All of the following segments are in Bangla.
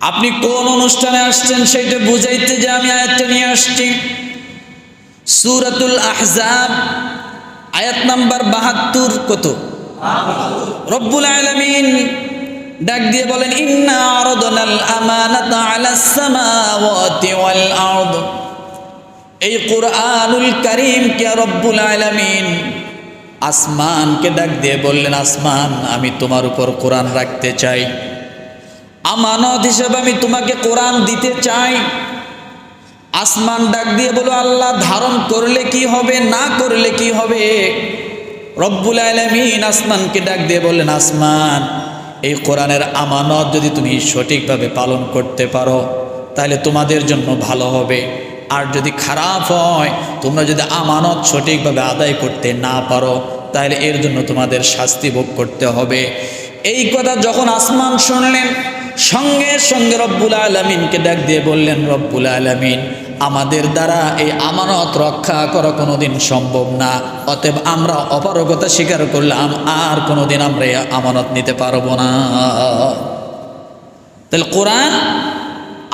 আপনি কোন অনুষ্ঠানে আসছেন সেটা বুঝাইতে যে আমি আয়াতটা নিয়ে আসছি। সুরাতুল আহজাব, আয়াত নাম্বার বাহাত্তর কত? রব্বুল আলামিন ডাক দিয়ে বলেন, ইন্না ওয়াল এই কুরআনুল কারীম কে রব্বুল আলামিন আসমানকে ডাক দিয়ে বললেন, আসমান, আমি তোমার উপর কোরআন রাখতে চাই। আমানত হিসেবে আমি তোমাকে কোরআন দিতে চাই। আসমান ডাক দিয়ে বলো, আল্লাহ, ধারণ করলে কি হবে, না করলে কি হবে? রব্বুল আলমিন আসমানকে ডাক দিয়ে বললেন, আসমান, এই কোরআনের আমানত যদি তুমি সঠিকভাবে পালন করতে পারো, তাহলে তোমাদের জন্য ভালো হবে। আর যদি খারাপ হয়, তোমরা যদি আমানত সঠিকভাবে আদায় করতে না পারো, তাহলে এর জন্য তোমাদের শাস্তি ভোগ করতে হবে। এই কথা যখন আসমান শুনলেন সঙ্গে সঙ্গে রব্বুল আলমিনকে ডাক দিয়ে বললেন, রব্বুল আলমিন, আমাদের দ্বারা এই আমানত রক্ষা করা কোনোদিন সম্ভব না। অতএব আমরা অপারগতা স্বীকার করলাম, আর কোনোদিন আমরা আমানত নিতে পারব না। তাহলে কোরআন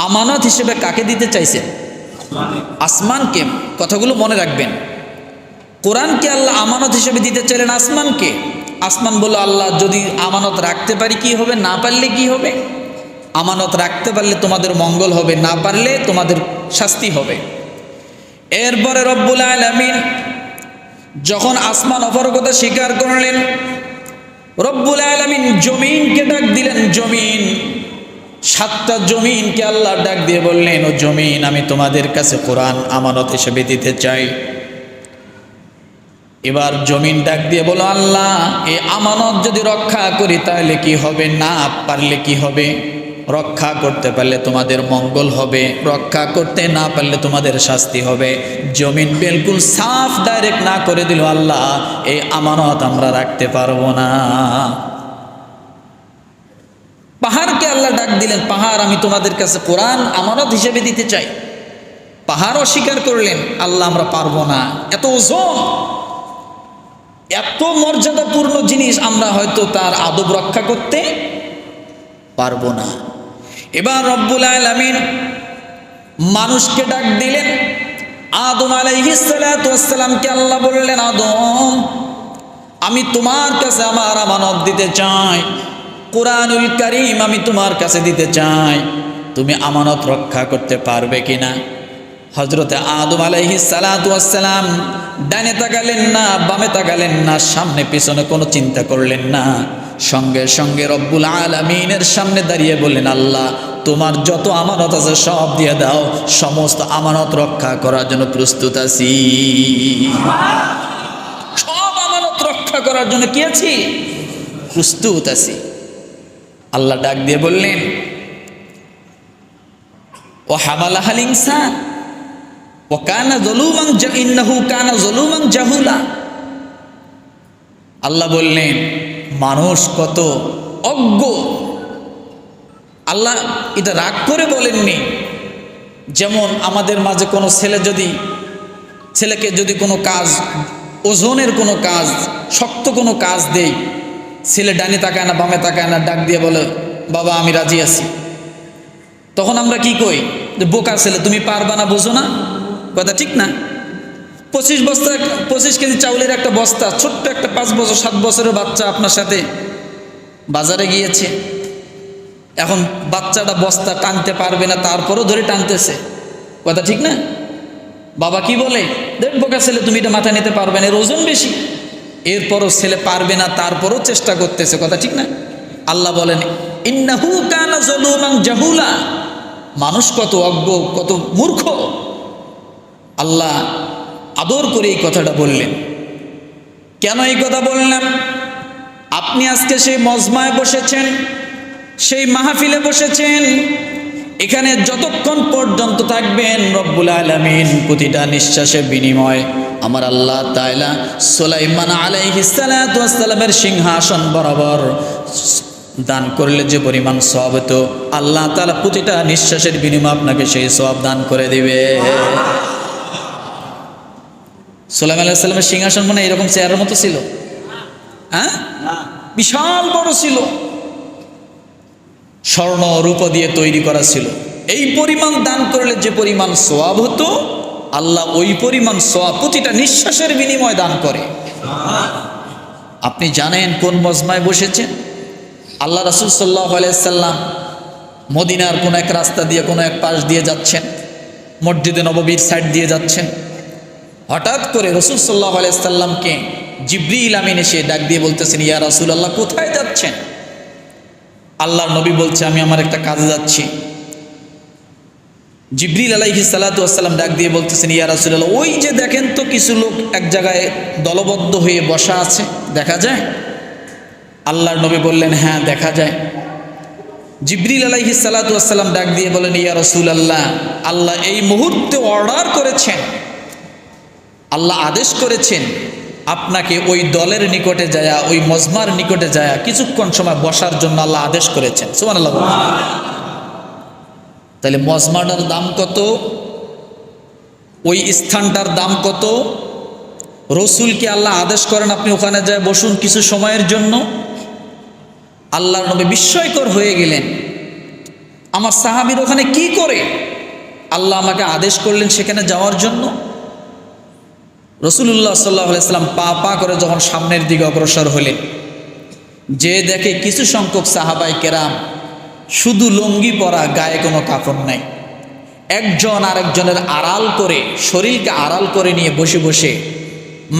আমানত হিসেবে কাকে দিতে চাইছে? আসমানকে। কথাগুলো মনে রাখবেন। কোরআনকে আল্লাহ আমানত হিসেবে দিতে চাইলেন আসমানকে। আসমান বলল, আল্লাহ, যদি আমানত রাখতে পারি কি হবে, না পারলে কি হবে? আমানত রাখতে পারলে তোমাদের মঙ্গল হবে, না পারলে তোমাদের শাস্তি হবে। এরপরে রব্বুল আলমিন যখন আসমান অপরগতা স্বীকার করলেন, রব্বুল আলমিন জমিনকে ডাক দিলেন, জমিন, সাতটা জমিনকে আল্লাহ ডাক দিয়ে বললেন, ও জমিন, আমি তোমাদের কাছে কোরআন আমানত হিসেবে দিতে চাই। এবার জমিন ডাক দিয়ে বলো আল্লাহ, এই আমানত যদি রক্ষা করি তাহলে কি হবে, না পারলে কি হবে? রক্ষা করতে পারলে তোমাদের মঙ্গল হবে। রক্ষা করতে না পারলে তোমাদের শাস্তি হবে। জমিন বিলকুল সাফ ডাইরেক্ট না করে দিল আল্লাহ, এই আমানত আমরা রাখতে পারব না। পাহাড়কে আল্লাহ ডাক দিলেন, পাহাড়, আমি তোমাদের কাছে কোরআন আমানত হিসেবে দিতে চাই। পাহাড় অস্বীকার করলেন, আল্লাহ, আমরা পারব না। এত ওজন, এত মর্যাদাপূর্ণ জিনিস আমরা হয়তো তার আদব রক্ষা করতে পারব না। এবার রব্বুল আলমিন মানুষকে ডাক দিলেন। আদম আলাইহিসালামকে আল্লাহ বললেন, আদম, আমি তোমার কাছে আমার আমানত দিতে চাই। কোরআনুল করিম আমি তোমার কাছে দিতে চাই। তুমি আমানত রক্ষা করতে পারবে কিনা? হজরতে আদম আলাইহি সালাতাম ডানে তাকালেন না, বামে তাকালেন না, সামনে পিছনে কোনো চিন্তা করলেন না। সঙ্গে সঙ্গে রব্বুল আলমিনের সামনে দাঁড়িয়ে বললেন, আল্লাহ, তোমার যত আমানত আছে সব দিয়ে দাও, সমস্ত আমানত রক্ষা করার জন্য প্রস্তুত আছি। সব আমানত রক্ষা করার জন্য কি আছি? প্রস্তুত আছি। আল্লাহ ডাক দিয়ে বললেন ও হামালাহাল ইনসান ও কানা জলুমাং ইন্নাহু কানা জলুমাং জাহুলা। আল্লাহ বললেন মানুষ কত অজ্ঞ। আল্লাহ এটা রাগ করে বলেননি। যেমন আমাদের মাঝে কোনো ছেলে যদি, ছেলেকে যদি কোনো কাজ, ওজনের কোনো কাজ, শক্ত কোনো কাজ দেই ছেলে ডানে তাকায় না, বামে তাকায় না, ডাক দিয়ে বলে, বাবা, আমি রাজি আছি। তখন আমরা কি কই? যে, বোকা ছেলে, তুমি পারবা না, বোঝো না। কথা ঠিক না? পঁচিশ বস্তা, পঁচিশ কেজি চাউলের একটা বস্তা, ছোট্ট একটা পাঁচ বছর, সাত বছরের বাচ্চা আপনার সাথে বাজারে গিয়েছে। এখন বাচ্চাটা বস্তা টানতে পারবে না, তারপরও ধরে টানতেছে। কথা ঠিক না? বাবা কি বলে? দেখ বোকা ছেলে, তুমি এটা মাথায় নিতে পারবে না, এর ওজন বেশি। এরপরও ছেলে পারবে না, তারপরও চেষ্টা করতেছে, কথা ঠিক না? আল্লাহ বলেন কানা জাহুলা। মানুষ কত অজ্ঞ, কত মূর্খ। আল্লাহ আদর করে এই কথাটা বললেন। কেন এই কথা বললাম? আপনি আজকে সেই মজমায় বসেছেন, সেই মাহফিলে বসেছেন, এখানে যতক্ষণ পর্যন্ত থাকবেন রব্বুল আলমিন প্রতিটা নিঃশ্বাসের বিনিময় আমার আল্লাহ তাইলা সোলাইমান আলাইহিসালামের সিংহাসন বরাবর দান করলে যে পরিমাণ সব হতো, আল্লাহ তালা প্রতিটা নিঃশ্বাসের বিনিময় আপনাকে সেই সব দান করে দিবে। সোলাইম আলাইসাল্লামের সিংহাসন মানে এরকম চেয়ারের মতো ছিল। হ্যাঁ? বিশাল বড় ছিল। স্বর্ণ রূপ দিয়ে তৈরি করা ছিল। এই পরিমাণ দান করলে যে পরিমাণ সোয়াব হতো আল্লাহ ওই পরিমাণ সোয়াব প্রতিটা নিঃশ্বাসের বিনিময় দান করে। আপনি জানেন কোন মজমায় বসেছেন? আল্লাহ রাসুল সাল্লাহ আলাইসাল্লাম মদিনার কোনো এক রাস্তা দিয়ে কোনো এক পাশ দিয়ে যাচ্ছেন। মসজিদে নববীর সাইড দিয়ে যাচ্ছেন। হঠাৎ করে রসুল সাল্লাহ আলাইসাল্লামকে জিব্রিল আমিন এসে ডাক দিয়ে বলতেছেন, ইয়া রাসুল আল্লাহ কোথায় যাচ্ছেন? আল্লাহর নবী বলছে, আমি আমার একটা কাজে যাচ্ছি। জিব্রিল আলাইহি সালাতু আসসালাম ডাক দিয়ে বলতেছেন, ইয়া রাসূলুল্লাহ, ওই যে দেখেন তো কিছু লোক এক জায়গায় দলবদ্ধ হয়ে বসা আছে, দেখা যায়? আল্লাহর নবী বললেন হ্যাঁ দেখা যায়। জিব্রিল আলাইহি সালাতু আসসালাম ডাক দিয়ে বলেন, ইয়া রসুল আল্লাহ আল্লাহ এই মুহূর্তে অর্ডার করেছেন। আল্লাহ আদেশ করেছেন, আপনাকে ওই দলের নিকটে যায়া, ওই মজমার নিকটে যায়া কিছুক্ষণ সময় বসার জন্য আল্লাহ আদেশ করেছেন। সুবহানাল্লাহ। তাহলে মজমাটার দাম কত? ওই স্থানটার দাম কত? রসুলকে আল্লাহ আদেশ করেন আপনি ওখানে যায় বসুন কিছু সময়ের জন্য? আল্লাহর নবী বিস্ময়কর হয়ে গেলেন। আমার সাহাবির ওখানে কি করে? আল্লাহ আমাকে আদেশ করলেন সেখানে যাওয়ার জন্য? রসুল্লাহ সাল্লাহ সাল্লাম পা পা করে যখন সামনের দিকে অগ্রসর হলেন, যে দেখে কিছু সংখ্যক সাহাবাই কেরাম শুধু লঙ্গি পরা, গায়ে কোনো কাপড় নাই। একজন আরেকজনের আড়াল করে, শরীরকে আড়াল করে নিয়ে বসে বসে,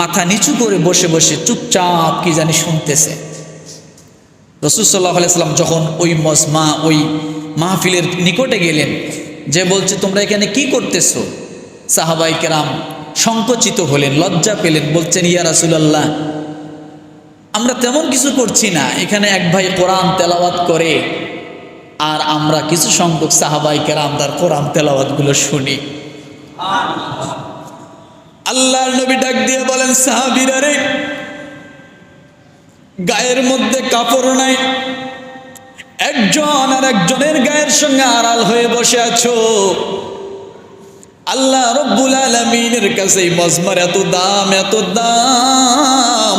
মাথা নিচু করে বসে বসে চুপচাপ কি জানি শুনতেছে। রসুল সাল্লাহ সাল্লাম যখন ওই মজমা, ওই মাহফিলের নিকটে গেলেন, যে বলছে, তোমরা এখানে কি করতেছো? সাহাবাই কেরাম সংকোচিত হলেন, লজ্জা পেলেন, বলছেন, ইয়া রাসুলাল্লাহ, আমরা তেমন কিছু করছি না। এখানে এক ভাই কোরআন তেলাওয়াত করে, আর আমরা কিছু সংখ্যক সাহাবাই কেরাম তার কোরআন তেলাওয়াতগুলো শুনি। আল্লাহর নবী ডাক দিয়ে বলেন, সাহাবিরা রে, গায়ের মধ্যে কাপড় নাই। একজন আর একজনের গায়ের সঙ্গে আড়াল হয়ে বসে আছো। আল্লাহ রব্বুল আলমিনের কাছে এই মজমার এত দাম এত দাম।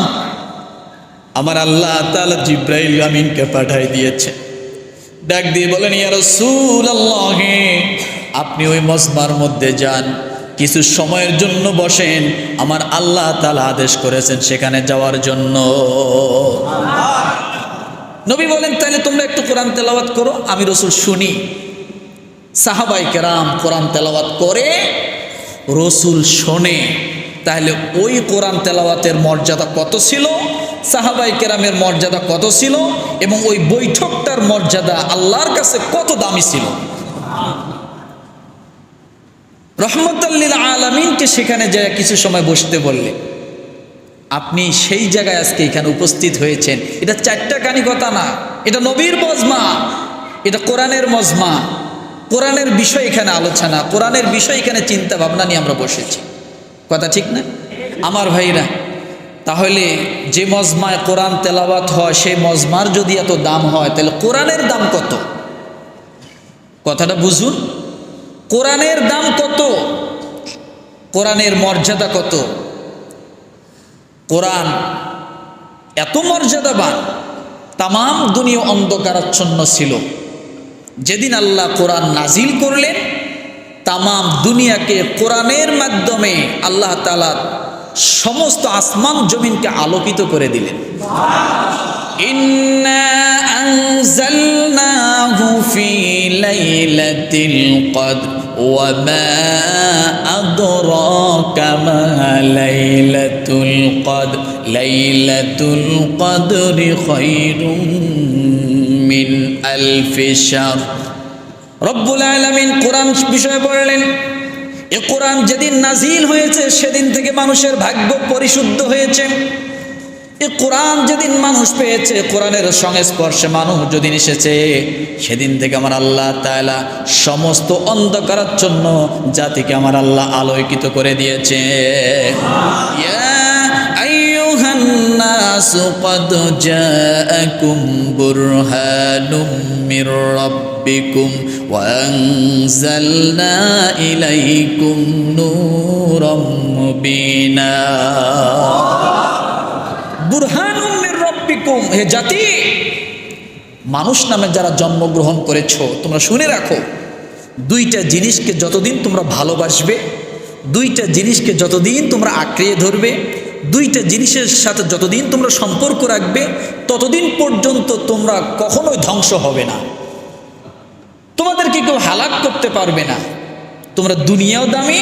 আমার আল্লাহ তালা জিব্রাইল আমিনকে পাঠাই দিয়েছে। ডাক দিয়ে বলেন ইয়া রসুল আল্লাহ আপনি ওই মজমার মধ্যে যান কিছু সময়ের জন্য বসেন। আমার আল্লাহ তালা আদেশ করেছেন সেখানে যাওয়ার জন্য। নবী বলেন তাহলে তোমরা একটু কোরআন তেলাওয়াত করো আমি রসুল শুনি। সাহাবাই কেরাম কোরআন তেলাওয়াত করে, রসুল শোনে। তাহলে ওই কোরআন তেলাওয়াতের মর্যাদা কত ছিল? সাহাবাই কেরামের মর্যাদা কত ছিল? এবং ওই বৈঠকটার মর্যাদা আল্লাহর কাছে কত দামি ছিল? রহমতাল্লিল আলমিনকে সেখানে যায় কিছু সময় বসতে বললে, আপনি সেই জায়গায় আজকে এখানে উপস্থিত হয়েছেন। এটা চারটা কানি কথা না। এটা নবীর মজমা। এটা কোরআনের মজমা। কোরআনের বিষয় এখানে আলোচনা, কোরআনের বিষয় এখানে চিন্তা ভাবনা নিয়ে আমরা বসেছি। কথা ঠিক না? আমার ভাইরা, তাহলে যে মজমায় কোরআন তেলাওয়াত হয়, সেই মজমার যদি এত দাম হয়, তাহলে কোরআনের দাম কত? কথাটা বুঝুন। কোরআনের দাম কত? কোরআনের মর্যাদা কত? কোরআন এত মর্যাদাবান তাম দুনিয়া অন্ধকারাচ্ছন্ন ছিল। যেদিন আল্লাহ কোরআন নাজিল করলেন, তামাম দুনিয়াকে কোরআনের মাধ্যমে আল্লাহ তালা সমস্ত আসমান জমিনকে আলোকিত করে দিলেন। লাইলাতিল কদর, ওয়া মিন আল ফিশার রব্বুল আলামিন কোরআন বিষয়ে বললেন, এ কোরআন যেদিন নাজিল হয়েছে, সেদিন থেকে মানুষের ভাগ্য পরিশুদ্ধ হয়েছে। এ কোরআন যেদিন মানুষ পেয়েছে, কোরআনের সংস্পর্শে মানুষ যদি এসেছে, সেদিন থেকে আমার আল্লাহ তালা সমস্ত অন্ধকারাচ্ছন্ন জাতিকে আমার আল্লাহ আলোকিত করে দিয়েছে। ইয়া الناس قد جاءكم برهان من ربكم وأنزلنا إليكم نورا مبينا বুরহানুম মির রব্বিকুম হে জাতি মানুষ নামে যারা জন্মগ্রহণ করেছো তোমরা শুনে রাখো দুইটা জিনিসকে যতদিন তোমরা ভালোবাসবে দুইটা জিনিসকে যতদিন তোমরা আঁকড়িয়ে ধরবে দুইটা জিনিসের সাথে যতদিন তোমরা সম্পর্ক রাখবে ততদিন পর্যন্ত তোমরা কখনোই ধ্বংস হবে না। তোমাদেরকে কেউ হালাক করতে পারবে না। তোমরা দুনিয়াও দামি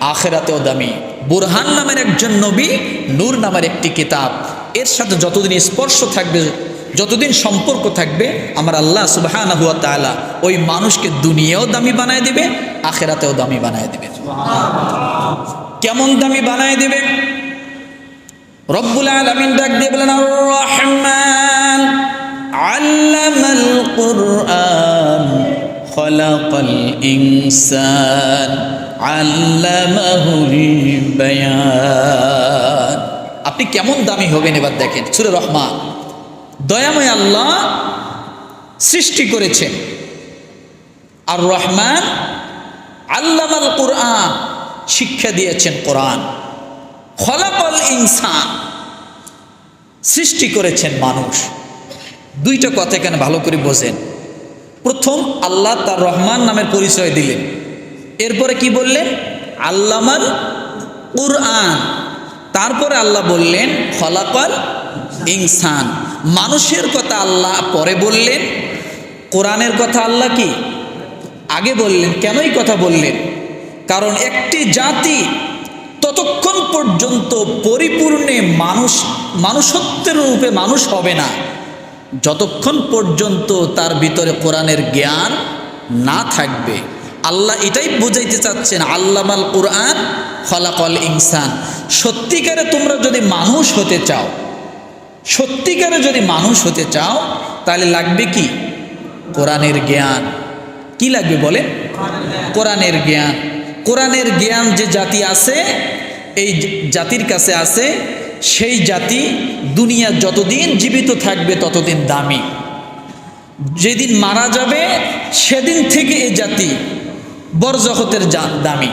আখেরাতেও দামি। বুরহান নামের একজন নবী নূর নামের একটি কিতাব। এর সাথে যতদিন স্পর্শ থাকবে যতদিন সম্পর্ক থাকবে আমার আল্লাহ সুবাহান হুয়া তালা ওই মানুষকে দুনিয়াও দামি বানায় দেবে আখেরাতেও দামি বানায় দেবে। কেমন দামি বানায় দিবে? রব্বুল আলমিন ডাক দিয়ে বলেন রহমান আল্লামাল কুরআন, খলাকাল ইনসান, আল্লামাহুল বায়ান। আপনি কেমন দামি হবেন এবার দেখেন, সুরে রহমান। দয়াময় আল্লাহ সৃষ্টি করেছেন। আর রহমান আল্লামাল কোরআন শিক্ষা দিয়েছেন কোরআন। খলাকল ইনসান। সৃষ্টি করেছেন মানুষ। দুইটা কথা এখানে ভালো করে বোঝেন। প্রথম, আল্লাহ তার রহমান নামের পরিচয় দিলেন। এরপরে কি বললেন? আল্লামাল কুরআন। তারপরে আল্লাহ বললেন, খলাকল ইনসান। মানুষের কথা আল্লাহ পরে বললেন। কোরআনের কথা আল্লাহ কি? আগে বললেন। কেনই কথা বললেন? কারণ একটি জাতি ততক্ষণ পর্যন্ত পরিপূর্ণে মানুষ, মানুষত্বের রূপে মানুষ হবে না। যতক্ষণ পর্যন্ত তার ভিতরে কোরআনের জ্ঞান না থাকবে। আল্লাহ এটাই বুঝাইতে চাচ্ছেন, আল্লামাল কোরআন ফলাকল ইনসান। সত্যিকারে তোমরা যদি মানুষ হতে চাও, সত্যিকারে যদি মানুষ হতে চাও, তাহলে লাগবে কি? কোরআনের জ্ঞান। কি লাগবে বলে কোরআনের জ্ঞান। কোরআনের জ্ঞান যে জাতি আছে, এই জাতির কাছে আছে, সেই জাতি দুনিয়া যতদিন জীবিত থাকবে ততদিন দামি। যেদিন মারা যাবে, সেদিন থেকে এই জাতি বরজগতের দামি।